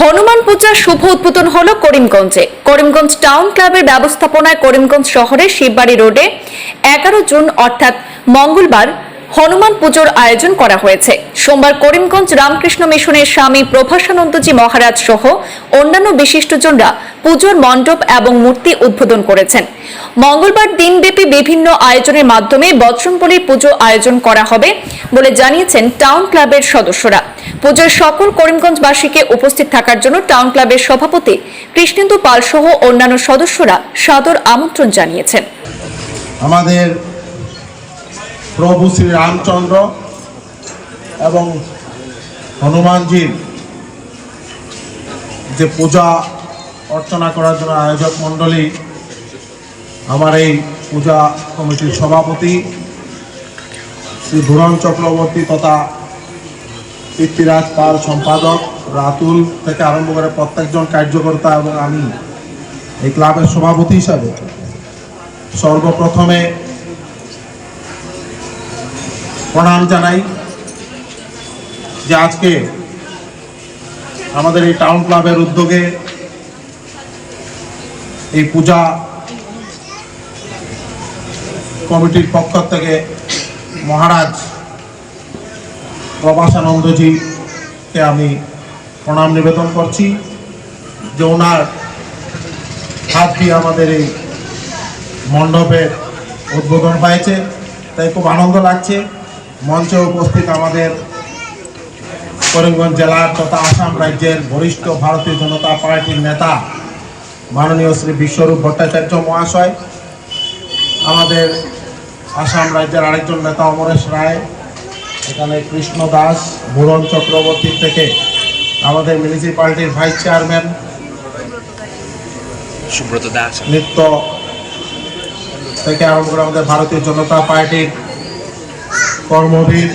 হনুমান পূজার শুভ উদ্বোধন হলো করিমগঞ্জে। করিমগঞ্জ টাউন ক্লাবের ব্যবস্থাপনায় করিমগঞ্জ শহরের শিববাড়ি রোডে এগারো জুন, অর্থাৎ মঙ্গলবার হনুমান পুজোর আয়োজন করা হয়েছে। সোমবার করিমগঞ্জ রামকৃষ্ণ মিশনের স্বামী প্রভাসানন্দজি মহারাজ সহ অন্যান্য বিশিষ্টজনরা পুজোর মণ্ডপ এবং মূর্তি উদ্বোধন করেছেন। মঙ্গলবার দিনব্যাপী বিভিন্ন আয়োজনের মাধ্যমে বজরংবলির পুজো আয়োজন করা হবে বলে জানিয়েছেন টাউন ক্লাবের সদস্যরা। পুজোর সকল করিমগঞ্জবাসীকে উপস্থিত থাকার জন্য টাউন ক্লাবের সভাপতি কৃষ্ণেন্দু পাল সহ অন্যান্য সদস্যরা সাদর আমন্ত্রণ জানিয়েছেন। আমাদের প্রভু শ্রী রামচন্দ্র এবং হনুমানজির যে পূজা অর্চনা করার জন্য আয়োজক মণ্ডলী, আমার এই পূজা কমিটির সভাপতি শ্রী ধুরন চক্রবর্তী তথা পৃথ্বীরাজ পাল সম্পাদক, রাতুল থেকে আরম্ভ করে প্রত্যেকজন কার্যকর্তা এবং আমি এই ক্লাবের সভাপতি হিসাবে সর্বপ্রথমে প্রণাম জানাই যে আজকে আমাদের এই টাউন ক্লাবের উদ্যোগে এই পূজা কমিটির পক্ষ থেকে মহারাজ প্রবাসানন্দজিকে আমি প্রণাম নিবেদন করছি যে ওনার হাত দিয়ে আমাদের এই মণ্ডপের উদ্বোধন হয়েছে। তাই খুব আনন্দ লাগছে। মঞ্চে উপস্থিত আমাদের করিমগঞ্জ জেলার তথা আসাম রাজ্যের বরিষ্ঠ ভারতীয় জনতা পার্টির নেতা মাননীয় শ্রী বিশ্বরূপ ভট্টাচার্য মহাশয় আমাদের আসাম রাজ্যের আরেকজন নেতা অমরেশ রায় এখানে কৃষ্ণ দাস মুরন চক্রবর্তী থেকে আমাদের মিউনিসিপ্যালিটির ভাইস চেয়ারম্যান সুব্রত দাস। নৃত্য থেকে আরম্ভ করে আমাদের ভারতীয় জনতা পার্টির কর্মবীর,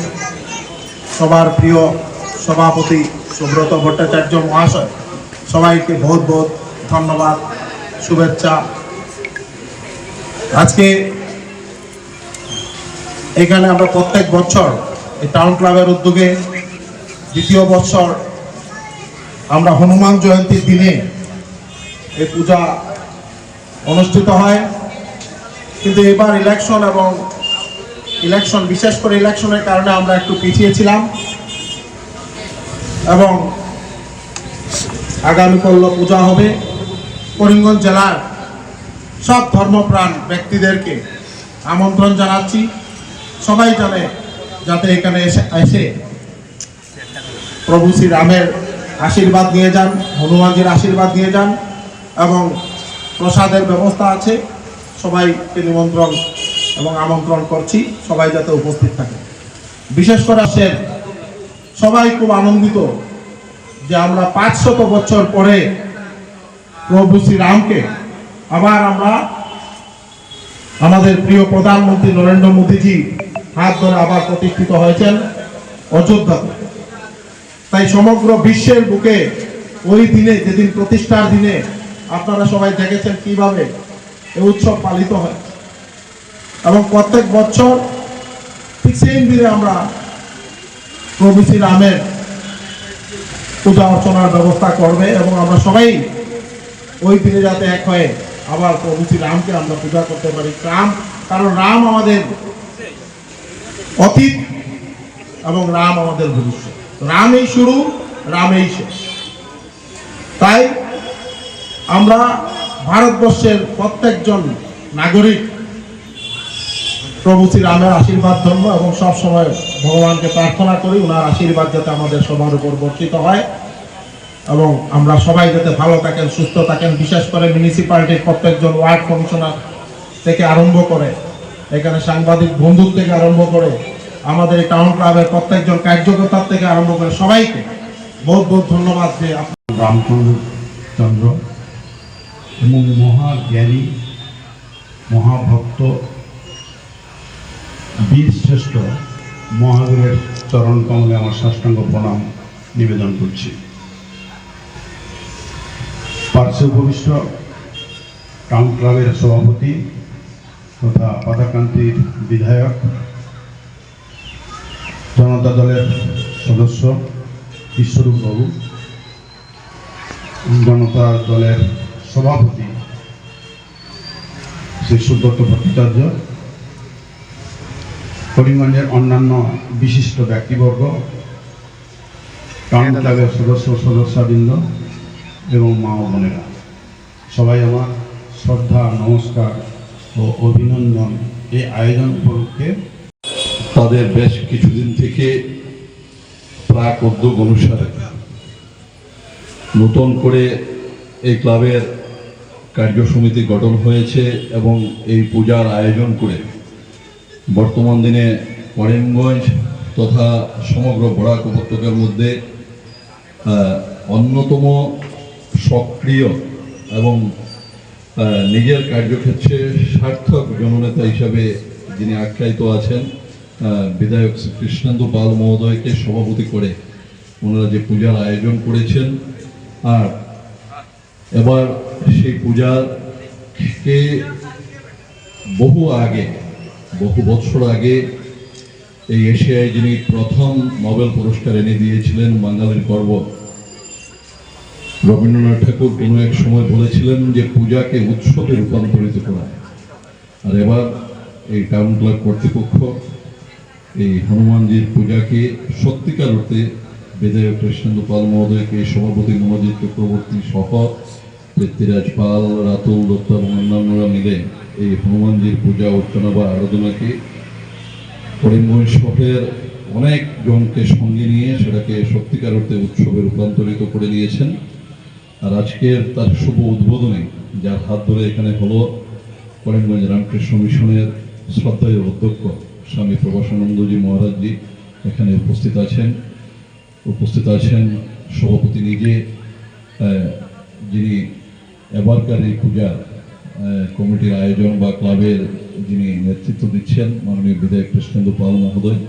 সবার প্রিয় সভাপতি সুব্রত ভট্টাচার্য মহাশয়, সবাইকে বহুত বহুত ধন্যবাদ, শুভেচ্ছা। আজকে এখানে আমরা প্রত্যেক বছর এই টাউন ক্লাবের উদ্যোগে দ্বিতীয় বছর আমরা হনুমান জয়ন্তীর দিনে এই পূজা অনুষ্ঠিত হয়। কিন্তু এবার ইলেকশন এবং ইলেকশন, বিশেষ করে ইলেকশনের কারণে আমরা একটু পিছিয়ে ছিলাম। এবং আগামী করল পূজা হবে। করিমগঞ্জ জেলার সব ধর্মপ্রাণ ব্যক্তিদেরকে আমন্ত্রণ জানাচ্ছি। সবাই জানে, যাতে এখানে এসে এসে প্রভু শ্রী রামের আশীর্বাদ নিয়ে যান, হনুমানজির আশীর্বাদ নিয়ে যান, এবং প্রসাদের ব্যবস্থা আছে। সবাইকে নিমন্ত্রণ এবং আমন্ত্রণ করছি সবাই যাতে উপস্থিত থাকে। বিশেষ করে আসেন, সবাই খুব আনন্দিত যে আমরা পাঁচশত বছর পরে প্রভু শ্রীরামকে আবার আমরা আমাদের প্রিয় প্রধানমন্ত্রী নরেন্দ্র মোদীজি হাত ধরে আবার প্রতিষ্ঠিত হয়েছেন অযোধ্যাতে তাই সমগ্র বিশ্বের বুকে ওই দিনে, যেদিন প্রতিষ্ঠার দিনে আপনারা সবাই দেখেছেন কীভাবে এই উৎসব পালিত হয়। এবং প্রত্যেক বছর ঠিক সেম দিনে আমরা প্রভু শ্রী রামের পূজা অর্চনার ব্যবস্থা করবে এবং আমরা সবাই ওই দিনে যাতে এক হয়ে আবার প্রভু রামকে আমরা পূজা করতে পারি। রাম, কারণ রাম আমাদের অতীত এবং রাম আমাদের ভবিষ্যৎ। রামেই শুরু, রামেই শেষ। তাই আমরা ভারতবর্ষের প্রত্যেকজন নাগরিক প্রভু রামের আশীর্বাদ ধর্ম এবং সব সময় ভগবানকে প্রার্থনা করি ওনার আশীর্বাদ যাতে আমাদের সবার উপর বর্ষিত হয়। এবং আমরা সবাই যাতে ভালো থাকেন, সুস্থ থাকেন, বিশেষ করে মিউনিসিপ্যালিটির প্রত্যেকজন ওয়ার্ড কমিশনার থেকে আরম্ভ করে, এখানে সাংবাদিক বন্ধুর থেকে আরম্ভ করে, আমাদের টাউন ক্লাবের প্রত্যেকজন কার্যকর্তার থেকে আরম্ভ করে সবাইকে বহুত বহুত ধন্যবাদ যে রামচন্দ্র এবং মহাজ্ঞানী, মহাভক্ত বীর শ্রেষ্ঠ মহাবীরের চরণ কমলে আমার সাষ্টাঙ্গ প্রণাম নিবেদন করছি। পার্শ্ব ভবিষ্ঠ টাউন ক্লাবের সভাপতি তথা পাতাকান্তির বিধায়ক, জনতা দলের সদস্য বিশ্বরূপ বাবু, জনতা দলের সভাপতি শ্রী সুব্রত ভট্টাচার্য করিমগঞ্জের অন্যান্য বিশিষ্ট ব্যক্তিবর্গ টাউন ক্লাবের সদস্য সদস্যবৃন্দ এবং মা ও বোনেরা। সবাই আমার শ্রদ্ধা নমস্কার ও অভিনন্দন। এই আয়োজন উপলক্ষে তাদের বেশ কিছুদিন থেকে প্রাক উদ্যোগ অনুসারে নতুন করে এই ক্লাবের কার্যসমিতি গঠন হয়েছে এবং এই পূজার আয়োজন করে বর্তমান দিনে করিমগঞ্জ তথা সমগ্র বরাক উপত্যকার মধ্যে অন্যতম সক্রিয় এবং নিজের কার্যক্ষেত্রে সার্থক জননেতা হিসাবে যিনি আখ্যায়িত আছেন বিধায়ক কৃষ্ণেন্দু পাল মহোদয়কে সভাপতি করে ওনারা যে পূজার আয়োজন করেছেন, আর এবার সেই পূজাকে বহু আগে বহু বছর আগে এই এশিয়ায় যিনি প্রথম নোবেল পুরস্কার এনে দিয়েছিলেন, বাঙালির গর্ব। রবীন্দ্রনাথ ঠাকুর কোনো এক সময় বলেছিলেন যে পূজাকে উৎসবে রূপান্তরিত করা। আর এবার এই টাউন ক্লাব কর্তৃপক্ষ এই হনুমানজির পূজাকে সত্যিকার অর্থে বিধায়ক কৃষ্ণেন্দু পাল মহোদয়কে, সভাপতি মনোজিৎ চক্রবর্তী সহ পৃথ্বীরাজ পাল, রাতুল দত্ত এবং অন্যান্যরা মিলে এই হনুমানজির পূজা, অর্চনা বা আরাধনাকে করিমগঞ্জ শহরের অনেক জনকে সঙ্গে নিয়ে সেটাকে সত্যিকার অর্থে উৎসবে রূপান্তরিত করে দিয়েছেন। আর আজকের তার শুভ উদ্বোধনে যার হাত ধরে এখানে হলো করিমগঞ্জ রামকৃষ্ণ মিশনের শ্রদ্ধায় অধ্যক্ষ স্বামী প্রভাসানন্দজি মহারাজজি এখানে উপস্থিত আছেন। উপস্থিত আছেন সভাপতি নিজে যিনি এবারকার এই পূজার কমিটির আয়োজন বা ক্লাবের যিনি নেতৃত্ব দিচ্ছেন মাননীয় বিধায়ক কৃষ্ণেন্দু পাল মহোদয়